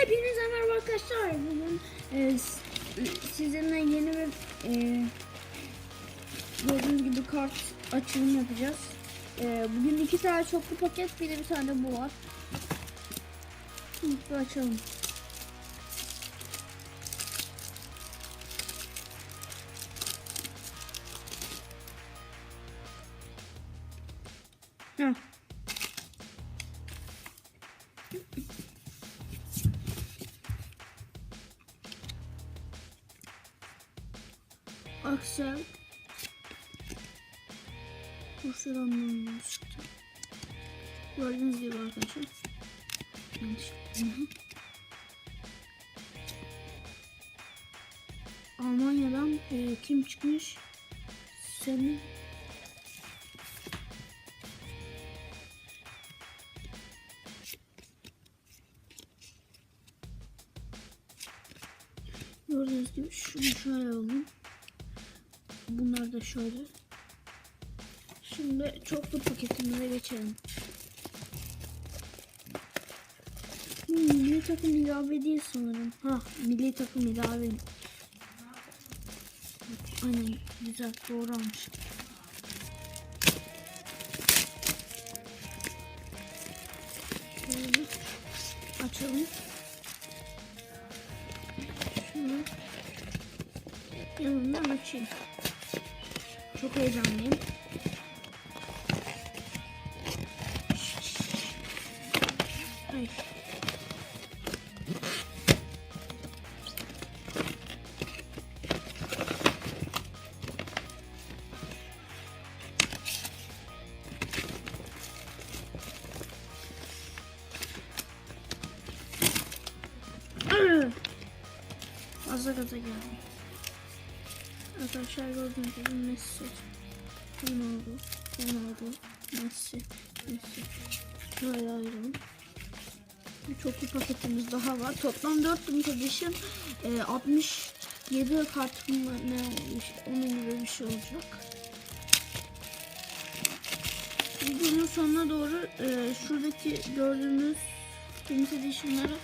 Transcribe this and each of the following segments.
Hepinize merhaba arkadaşlar. Bugün e, sizinle yeni bir e, gördüğünüz gibi kart açılımı yapacağız. E, bugün iki tane çoklu paket bir de bir tane bu var. Bir açalım. Heh. Aksel Kurşuran'ın çıktı. Gördüğünüz gibi arkadaşlar. Almanya'dan e, kim çıkmış? Seni Gördüğünüz gibi şunu şöyle alalım. Bunlar da şöyle. Şimdi çoklu paketimize geçelim. Hmm, milli takım ilave değil sanırım. Ha, milli takım ilave. Aynen güzel doğru almış. Şöyle açalım. Şunu yanından açayım. Çok heyecanlıyım. Ay. Fazla gaza geldim. Arkadaşlar gördüğünüz gibi Messi, Ronaldo, Ronaldo, Messi, Messi. Şöyle ayıralım. Bir çoklu paketimiz daha var. Toplam 4 limited edition e, 67 kart mı ne olmuş, onun gibi bir şey olacak. Videonun sonuna doğru e, şuradaki gördüğünüz limited edition'ları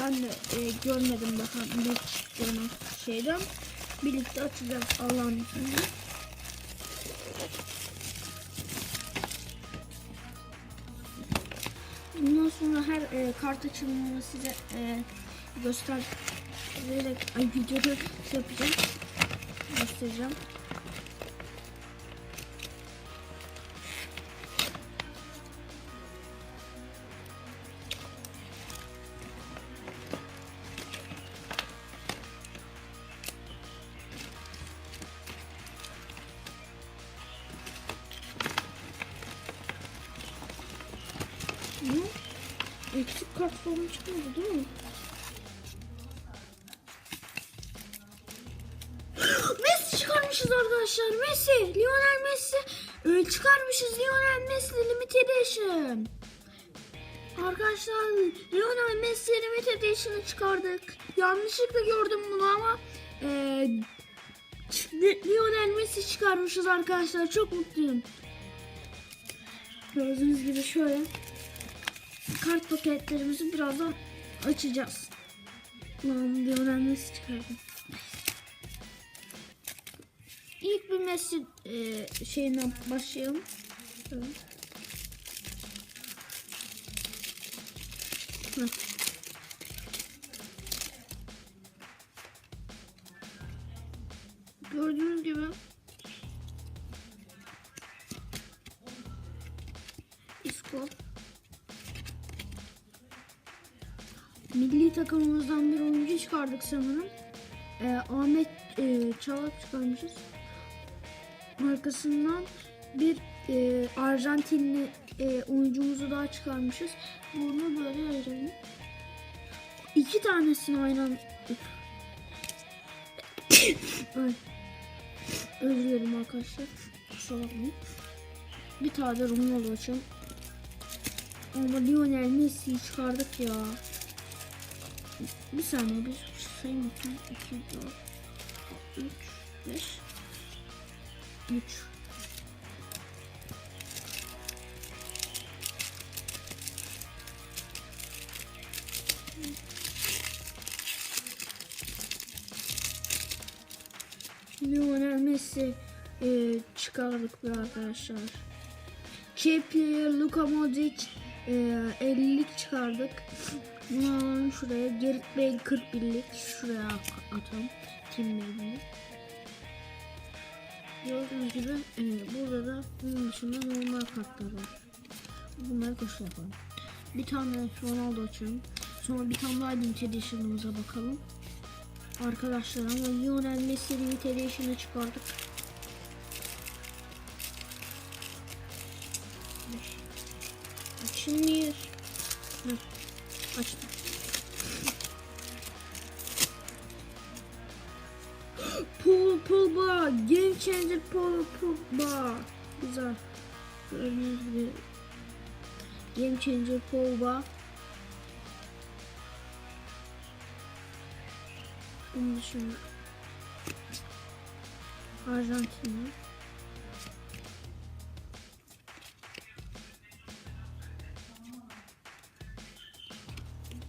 ben de e, görmedim daha ne çıktığını şeyden. Birlikte açacağız Allah'ın izniyle. Bundan sonra her e, kart açılımını size e, göstererek ay videoda şey yapacağım. Göstereceğim. Kart falan çıkmadı değil mi? Messi çıkarmışız arkadaşlar. Messi. Lionel Messi. Ee, çıkarmışız Lionel Messi Limited Edition. Arkadaşlar Lionel Messi Limited Edition'ı çıkardık. Yanlışlıkla gördüm bunu ama Li- Lionel Messi çıkarmışız arkadaşlar. Çok mutluyum. Gördüğünüz gibi şöyle kart paketlerimizi birazdan açacağız. Lan Lionel Messi çıkardım. İlk bir Messi e, şeyinden başlayalım. Heh. Milli takımımızdan bir oyuncu çıkardık sanırım. Ee, Ahmet e, Çalak çıkarmışız. Arkasından bir e, Arjantinli e, oyuncumuzu daha çıkarmışız. Bunu böyle ayıralım. İki tanesini aynı anda... Özür dilerim arkadaşlar. Kusura bakmayın. Bir tane de Ronaldo açalım. Ama Lionel Messi'yi çıkardık ya. Bir saniye bir sayım bakayım. 2, 4, 3, 5, 3. Lionel Messi e, çıkardık bir arkadaşlar. K player Luka Modric e, 50'lik çıkardık. Bunu alalım şuraya. Gerrit Bale 41'lik. Şuraya atalım. Kim Bale'ini. Gördüğünüz gibi e, burada da bunun dışında normal kartlar var. Bunları koşu yapalım. Bir tane Ronaldo açalım. Sonra bir tane daha Limited Edition'ımıza bakalım. Arkadaşlar ama Lionel Messi Limited Edition'ı çıkardık. Açın Paul Pogba. Güzel. Gördüğünüz gibi Game Changer Pogba. Bunun dışında Arjantin'e.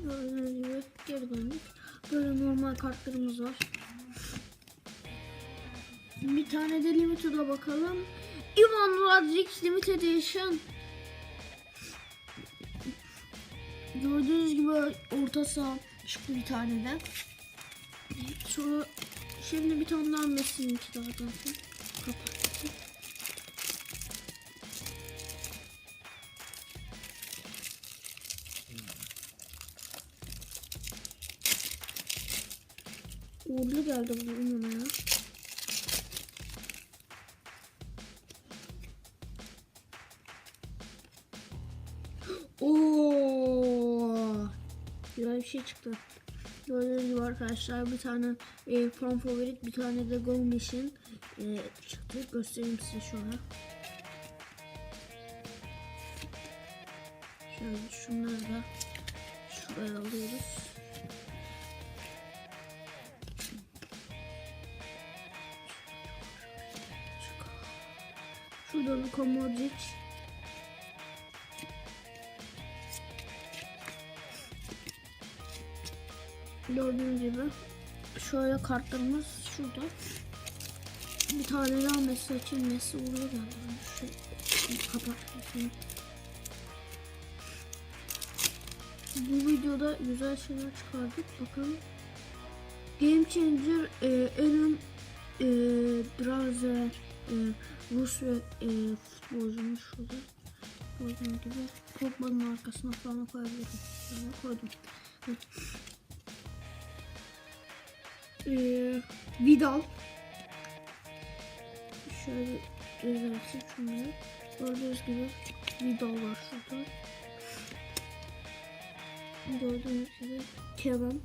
Gördüğünüz gibi geri döndük. Böyle normal kartlarımız var. Bir tane de Limited'a bakalım. Ivan Radric Limited Edition. Gördüğünüz gibi orta saha çıktı bir tane de. Sonra şimdi bir tane daha Messi'nin iki daha zaten. Kapattım. Uğurlu geldi bu bana ya. Bir şey çıktı. Gördüğünüz gibi arkadaşlar bir tane e, fan favorit bir tane de go mission e, çıktı. Göstereyim size şöyle. Şöyle şunları da şuraya alıyoruz. Şurada Luka Modric. Gördüğünüz gibi şöyle kartlarımız şurada. Bir tane daha Messi için Messi vuruyor galiba. Şu kapatmasın. Bu videoda güzel şeyler çıkardık. Bakalım. Game Changer e, Aaron e, Drazer e, Rus ve e, futbolcumuz şurada. Gördüğünüz gibi Pogba'nın arkasına falan koyabilirim. Koydum. Ee, Vidal. Şöyle düzeltsin şunları. Gördüğünüz gibi Vidal var şurada. Gördüğünüz gibi Kevin.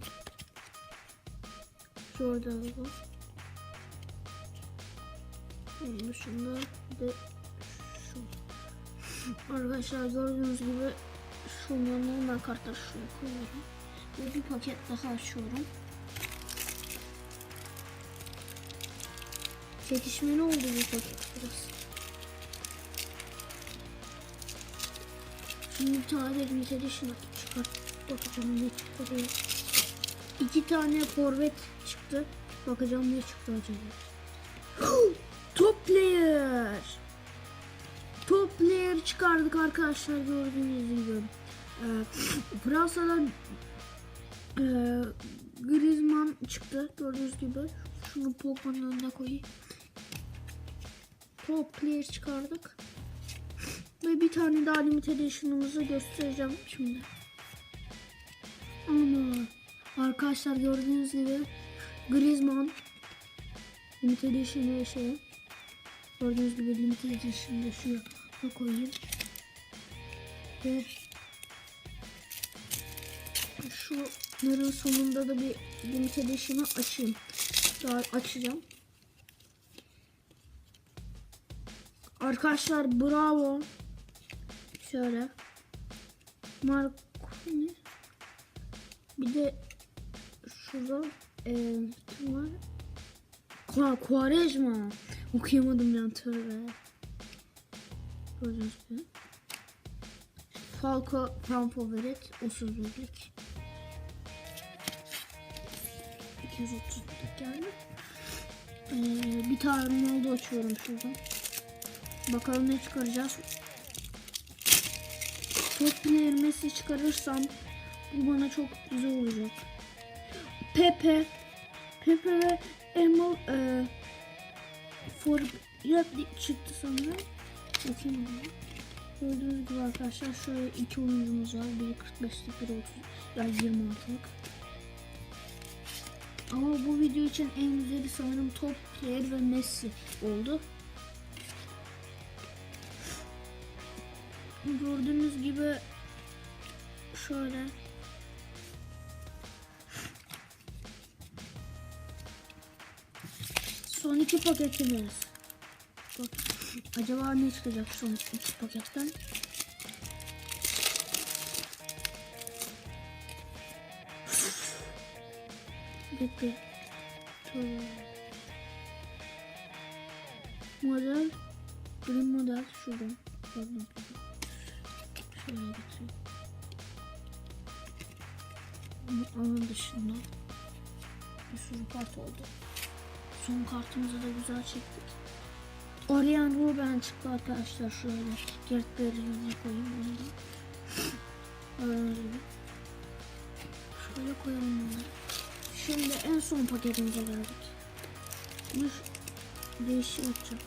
Şurada var. Onun dışında de şu. Arkadaşlar gördüğünüz gibi şunları normal kartları şuraya koyuyorum. Bir paket daha açıyorum. Çekişmeli oldu bu paket biraz. Şimdi de limited edition çıkar. Bakacağım ne çıktı diye. İki tane forvet çıktı. Bakacağım ne çıktı acaba. Top player. Top player çıkardık arkadaşlar gördüğünüz gibi. Ee, Fransa'dan e, Griezmann çıktı gördüğünüz gibi. Şunu Pogba'nın önüne koyayım. Top player çıkardık. Ve bir tane daha limited edition'ımızı göstereceğim şimdi. Ana. Arkadaşlar gördüğünüz gibi Griezmann limited edition'ı şey. Gördüğünüz gibi limited edition'da şuraya koyayım. Ve şunların sonunda da bir limited edition'ı açayım. Daha açacağım. Arkadaşlar bravo. Şöyle. Mark ne? Bir de şurada e, kim var? Kua, Quaresma. Okuyamadım ben tövbe. Gördüğünüz gibi. Falco fan favorit 31'lik. 230 geldi. Ee, bir tane Ronaldo açıyorum şuradan. Bakalım ne çıkaracağız. Top player Messi çıkarırsam bu bana çok güzel olacak. Pepe Pepe ve Emil e, for Yaplik çıktı sanırım. Bakayım bir. Gördüğünüz gibi arkadaşlar şöyle iki oyuncumuz var. Biri 45'lik biri 30 yani 26'lık. Ama bu video için en güzeli sanırım top player ve Messi oldu. Gördüğünüz gibi şöyle son iki paketimiz. Bak, acaba ne çıkacak son iki paketten? Şöyle. Model. Green model şuradan. Pardon. Getireyim. Ama Onun dışında bir sürü kart oldu. Son kartımızı da güzel çektik. Orion Ruben çıktı arkadaşlar şöyle. Gert Bell'ini koyayım onu gibi. Şöyle koyalım bunları. Şimdi en son paketimize geldik. Bir değişim yapacağım.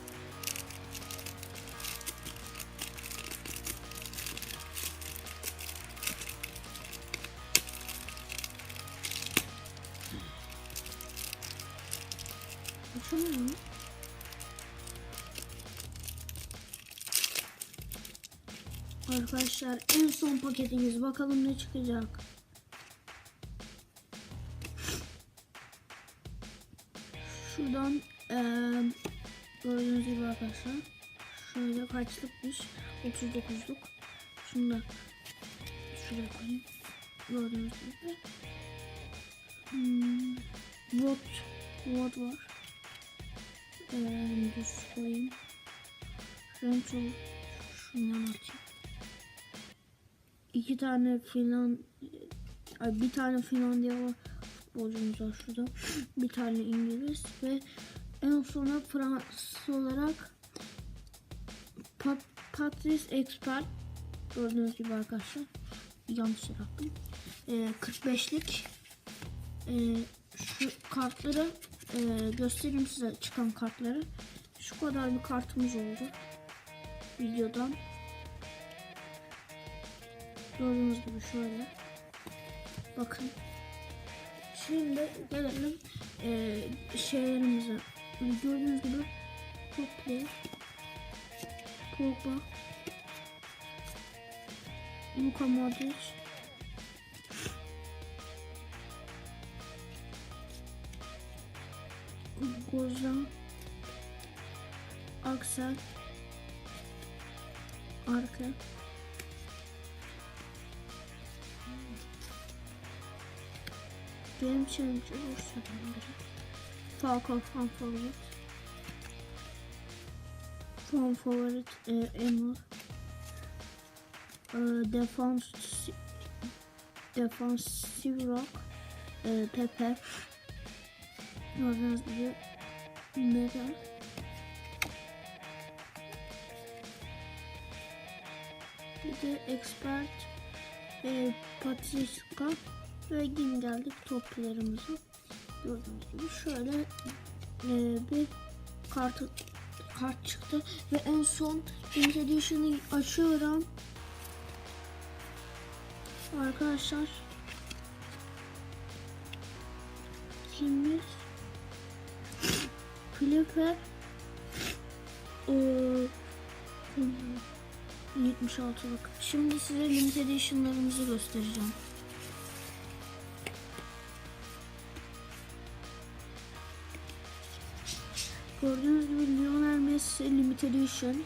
Mu? Arkadaşlar en son paketimiz bakalım ne çıkacak. Şuradan eee gördüğünüz gibi arkadaşlar şöyle kaçlıkmış 39'luk. Şunu da şuraya koyayım. Gördüğünüz gibi. Hmm, Vot, Vot var. Eee düz koyayım. Renço şundan atayım. İki tane Finland ay bir tane Finlandiyalı futbolcumuz var şurada. Bir tane İngiliz ve en sona Fransız olarak Pat Patrice Expert gördüğünüz gibi arkadaşlar yanlış yaptım. Ee, 45'lik ee, şu kartları ee, göstereyim size çıkan kartları. Şu kadar bir kartımız oldu videodan. Gördüğünüz gibi şöyle. Bakın. Şimdi gelelim eee şeylerimize. Gördüğünüz gibi player. Pogba. Luka Modric. Gozan. Aksel. Arka. Benim challenge olursa Falcon fan favorit. Fan favorit e, Emma. E, defans Defansif Rock e, Pepe Gördüğünüz gibi Mega Bir de Expert e, Patriska ve yine geldik toplarımıza. Gördüğünüz gibi şöyle e, bir kart kart çıktı ve en son Limited Edition'ı açıyorum. Arkadaşlar kimmiş? Flipper o 76'lık. Şimdi size limited edition'larımızı göstereceğim. Gördüğünüz gibi Lionel Messi limited edition.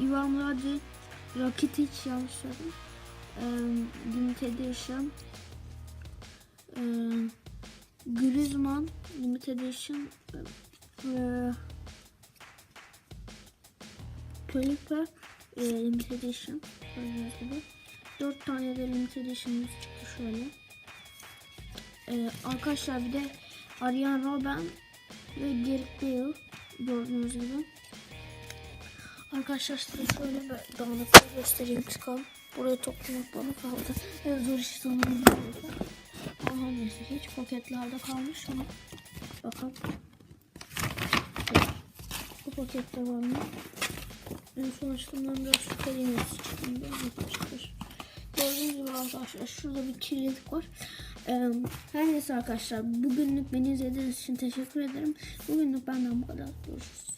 Ivan Rakitic, Rakitic yanlış söyledim. Ee, limited edition. Ee, Griezmann limited edition. Ee, Kalife e, limited edition gördüğünüz gibi. 4 tane de limited edition'ımız çıktı şöyle. Ee, arkadaşlar bir de Aryan Robben ve Gerrit Bale gördüğünüz gibi. Arkadaşlar size şöyle bir dağınıklığı göstereyim çıkalım. Buraya toplamak bana kaldı. Evet zor iş sanırım. Aha neyse hiç paketlerde kalmış ama bakın. Pakette var mı? En son açtığımdan biraz şüpheliyim. Çıktığında yapmıştır. Gördüğünüz gibi arkadaşlar şurada bir kirlilik var. Ee, her neyse arkadaşlar bugünlük beni izlediğiniz için teşekkür ederim. Bugünlük benden bu kadar. Görüşürüz.